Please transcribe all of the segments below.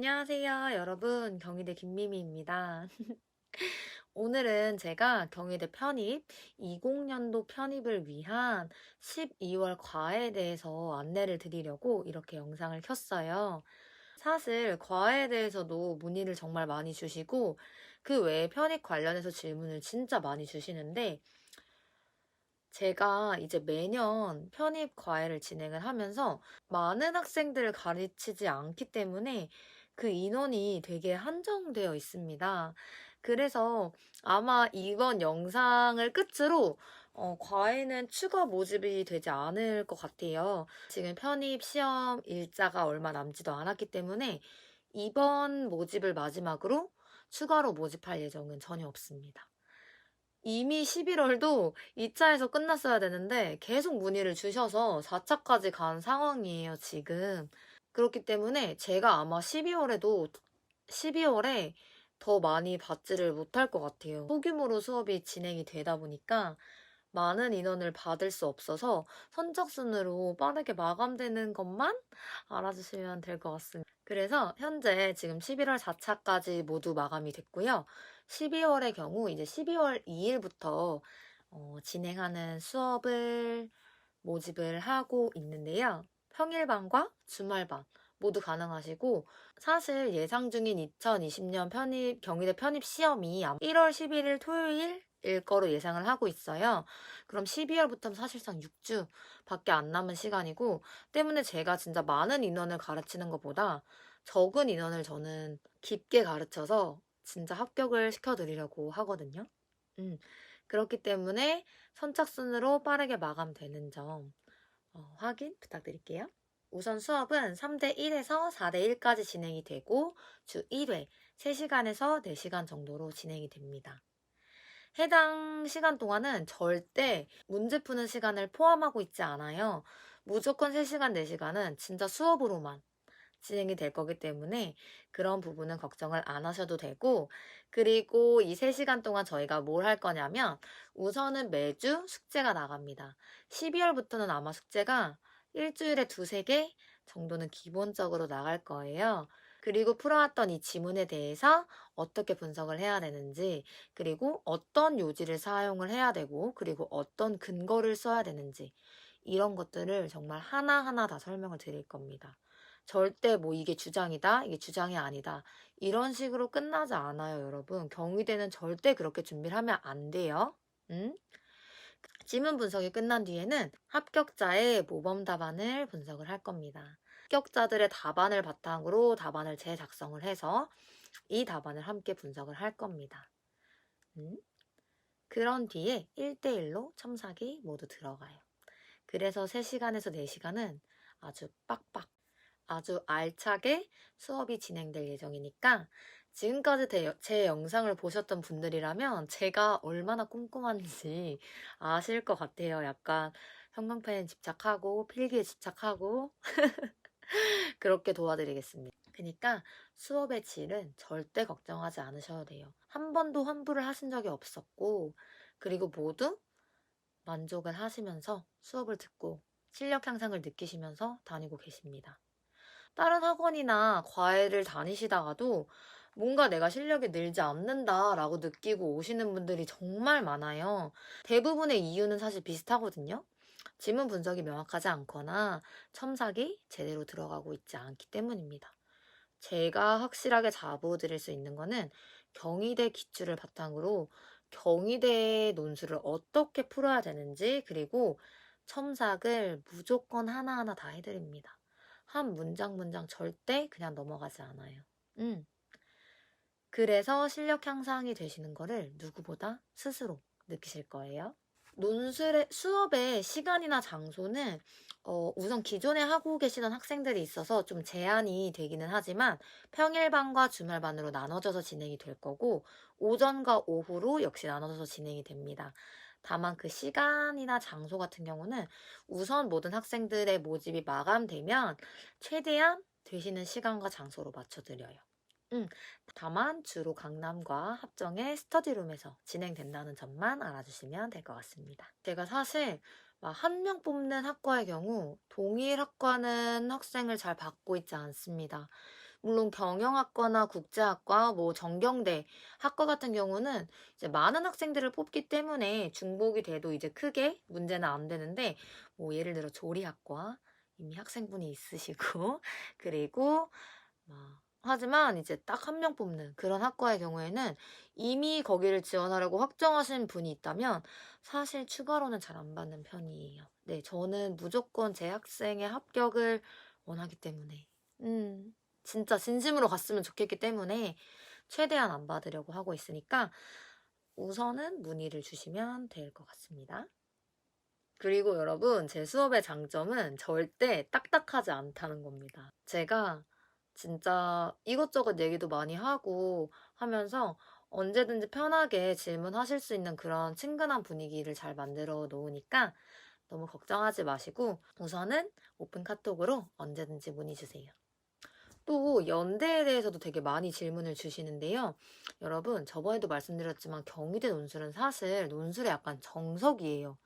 안녕하세요, 여러분. 경희대 김미미입니다. 오늘은 제가 경희대 편입 20년도 편입을 위한 12월 과외에 대해서 안내를 드리려고 이렇게 영상을 켰어요. 사실 과외에 대해서도 문의를 정말 많이 주시고 그 외에 편입 관련해서 질문을 진짜 많이 주시는데 제가 이제 매년 편입 과외를 진행을 하면서 많은 학생들을 가르치지 않기 때문에 그 인원이 되게 한정되어 있습니다. 그래서 아마 이번 영상을 끝으로 어, 과외는 추가 모집이 되지 않을 것 같아요. 지금 편입 시험 일자가 얼마 남지도 않았기 때문에 이번 모집을 마지막으로 추가로 모집할 예정은 전혀 없습니다. 이미 11월도 2차에서 끝났어야 되는데 계속 문의를 주셔서 4차까지 간 상황이에요, 지금. 그렇기 때문에 제가 아마 12월에도 12월에 더 많이 받지를 못할 것 같아요. 소규모로 수업이 진행이 되다 보니까 많은 인원을 받을 수 없어서 선착순으로 빠르게 마감되는 것만 알아주시면 될 것 같습니다. 그래서 현재 지금 11월 4차까지 모두 마감이 됐고요. 12월의 경우 이제 12월 2일부터 어, 진행하는 수업을 모집을 하고 있는데요. 평일반과 주말반 모두 가능하시고 사실 예상 중인 2020년 편입 경희대 편입 시험이 1월 11일 토요일 일 거로 예상을 하고 있어요. 그럼 12월부터는 사실상 6주밖에 안 남은 시간이고 때문에 제가 진짜 많은 인원을 가르치는 것보다 적은 인원을 저는 깊게 가르쳐서 진짜 합격을 시켜드리려고 하거든요. 음, 그렇기 때문에 선착순으로 빠르게 마감되는 점 어, 확인 부탁드릴게요. 우선 수업은 3대 1에서 4대 1까지 진행이 되고 주 1회 3시간에서 4시간 정도로 진행이 됩니다. 해당 시간 동안은 절대 문제 푸는 시간을 포함하고 있지 않아요. 무조건 3시간, 4시간은 진짜 수업으로만 진행이 될 거기 때문에 그런 부분은 걱정을 안 하셔도 되고, 그리고 이 3시간 동안 저희가 뭘 할 거냐면, 우선은 매주 숙제가 나갑니다. 12월부터는 아마 숙제가 일주일에 두세 개 정도는 기본적으로 나갈 거예요. 그리고 풀어왔던 이 지문에 대해서 어떻게 분석을 해야 되는지, 그리고 어떤 요지를 사용을 해야 되고, 그리고 어떤 근거를 써야 되는지, 이런 것들을 정말 하나하나 다 설명을 드릴 겁니다. 절대 뭐 이게 주장이다, 이게 주장이 아니다. 이런 식으로 끝나지 않아요, 여러분. 경희대는 절대 그렇게 준비를 하면 안 돼요. 응? 지문 분석이 끝난 뒤에는 합격자의 모범 답안을 분석을 할 겁니다. 합격자들의 답안을 바탕으로 답안을 재작성을 해서 이 답안을 함께 분석을 할 겁니다. 음? 그런 뒤에 1대1로 첨삭이 모두 들어가요. 그래서 3시간에서 4시간은 아주 빡빡, 아주 알차게 수업이 진행될 예정이니까 지금까지 제, 제 영상을 보셨던 분들이라면 제가 얼마나 꼼꼼한지 아실 것 같아요. 약간 형광펜에 집착하고 필기에 집착하고 그렇게 도와드리겠습니다. 그러니까 수업의 질은 절대 걱정하지 않으셔도 돼요. 한 번도 환불을 하신 적이 없었고 그리고 모두 만족을 하시면서 수업을 듣고 실력 향상을 느끼시면서 다니고 계십니다. 다른 학원이나 과외를 다니시다가도 뭔가 내가 실력이 늘지 않는다라고 느끼고 오시는 분들이 정말 많아요. 대부분의 이유는 사실 비슷하거든요. 지문 분석이 명확하지 않거나 첨삭이 제대로 들어가고 있지 않기 때문입니다. 제가 확실하게 자부드릴 수 있는 거는 경희대 기출을 바탕으로 경희대 논술을 어떻게 풀어야 되는지 그리고 첨삭을 무조건 하나하나 다 해드립니다. 한 문장 문장 절대 그냥 넘어가지 않아요. 음. 그래서 실력 향상이 되시는 거를 누구보다 스스로 느끼실 거예요. 논술의 수업의 시간이나 장소는 어, 우선 기존에 하고 계시던 학생들이 있어서 좀 제한이 되기는 하지만 평일반과 주말반으로 나눠져서 진행이 될 거고 오전과 오후로 역시 나눠져서 진행이 됩니다. 다만 그 시간이나 장소 같은 경우는 우선 모든 학생들의 모집이 마감되면 최대한 되시는 시간과 장소로 맞춰드려요. 음, 다만 주로 강남과 합정의 스터디룸에서 진행된다는 점만 알아주시면 될 것 같습니다. 제가 사실 한명 뽑는 학과의 경우 동일 학과는 학생을 잘 받고 있지 않습니다. 물론 경영학과나 국제학과, 뭐 전경대 학과 같은 경우는 이제 많은 학생들을 뽑기 때문에 중복이 돼도 이제 크게 문제는 안 되는데 뭐 예를 들어 조리학과 이미 학생분이 있으시고 그리고 뭐 하지만 이제 딱 한 명 뽑는 그런 학과의 경우에는 이미 거기를 지원하려고 확정하신 분이 있다면 사실 추가로는 잘 안 받는 편이에요. 네, 저는 무조건 제 학생의 합격을 원하기 때문에. 음, 진짜 진심으로 갔으면 좋겠기 때문에 최대한 안 받으려고 하고 있으니까 우선은 문의를 주시면 될 것 같습니다. 그리고 여러분, 제 수업의 장점은 절대 딱딱하지 않다는 겁니다. 제가 진짜 이것저것 얘기도 많이 하고 하면서 언제든지 편하게 질문하실 수 있는 그런 친근한 분위기를 잘 만들어 놓으니까 너무 걱정하지 마시고 우선은 오픈 카톡으로 언제든지 문의 주세요. 또 연대에 대해서도 되게 많이 질문을 주시는데요. 여러분, 저번에도 말씀드렸지만 경희대 논술은 사실 논술의 약간 정석이에요.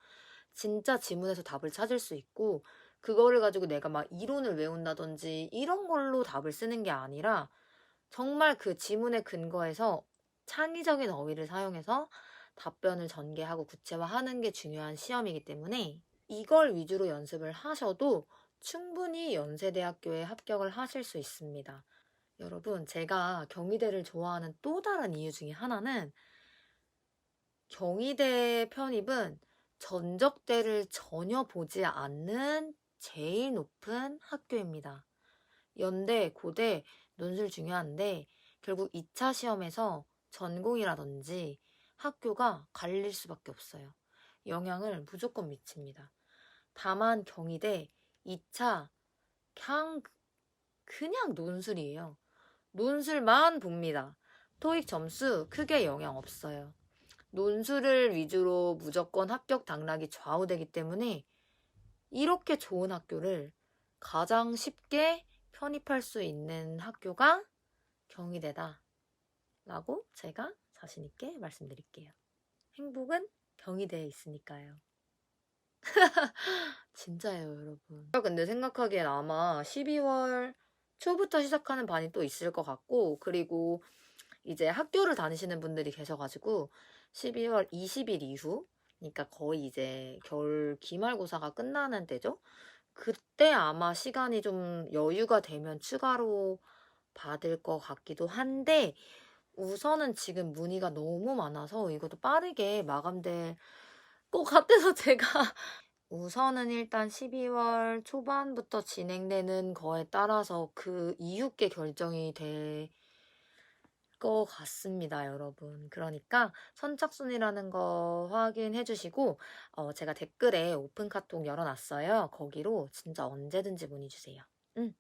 진짜 지문에서 답을 찾을 수 있고 그거를 가지고 내가 막 이론을 외운다든지 이런 걸로 답을 쓰는 게 아니라 정말 그 지문에 근거해서 창의적인 어휘를 사용해서 답변을 전개하고 구체화하는 게 중요한 시험이기 때문에 이걸 위주로 연습을 하셔도 충분히 연세대학교에 합격을 하실 수 있습니다. 여러분, 제가 경희대를 좋아하는 또 다른 이유 중에 하나는 경희대 편입은 전적대를 전혀 보지 않는 제일 높은 학교입니다. 연대, 고대, 논술 중요한데 결국 2차 시험에서 전공이라든지 학교가 갈릴 수밖에 없어요. 영향을 무조건 미칩니다. 다만 경희대 2차 그냥 그냥 논술이에요. 논술만 봅니다. 토익 점수 크게 영향 없어요. 논술을 위주로 무조건 합격 당락이 좌우되기 때문에 이렇게 좋은 학교를 가장 쉽게 편입할 수 있는 학교가 경희대다. 라고 제가 자신있게 말씀드릴게요. 행복은 경희대에 있으니까요. 진짜예요, 여러분. 근데 생각하기엔 아마 12월 초부터 시작하는 반이 또 있을 것 같고, 그리고 이제 학교를 다니시는 분들이 계셔가지고, 12월 20일 이후, 그러니까 거의 이제 겨울 기말고사가 끝나는 때죠? 그때 아마 시간이 좀 여유가 되면 추가로 받을 것 같기도 한데, 우선은 지금 문의가 너무 많아서 이것도 빠르게 마감될 것 같아서 제가 우선은 일단 12월 초반부터 진행되는 거에 따라서 그 이후께 결정이 될 것 같습니다, 여러분. 그러니까 선착순이라는 거 확인해 주시고 어, 제가 댓글에 오픈 카톡 열어놨어요. 거기로 진짜 언제든지 문의 주세요. 응.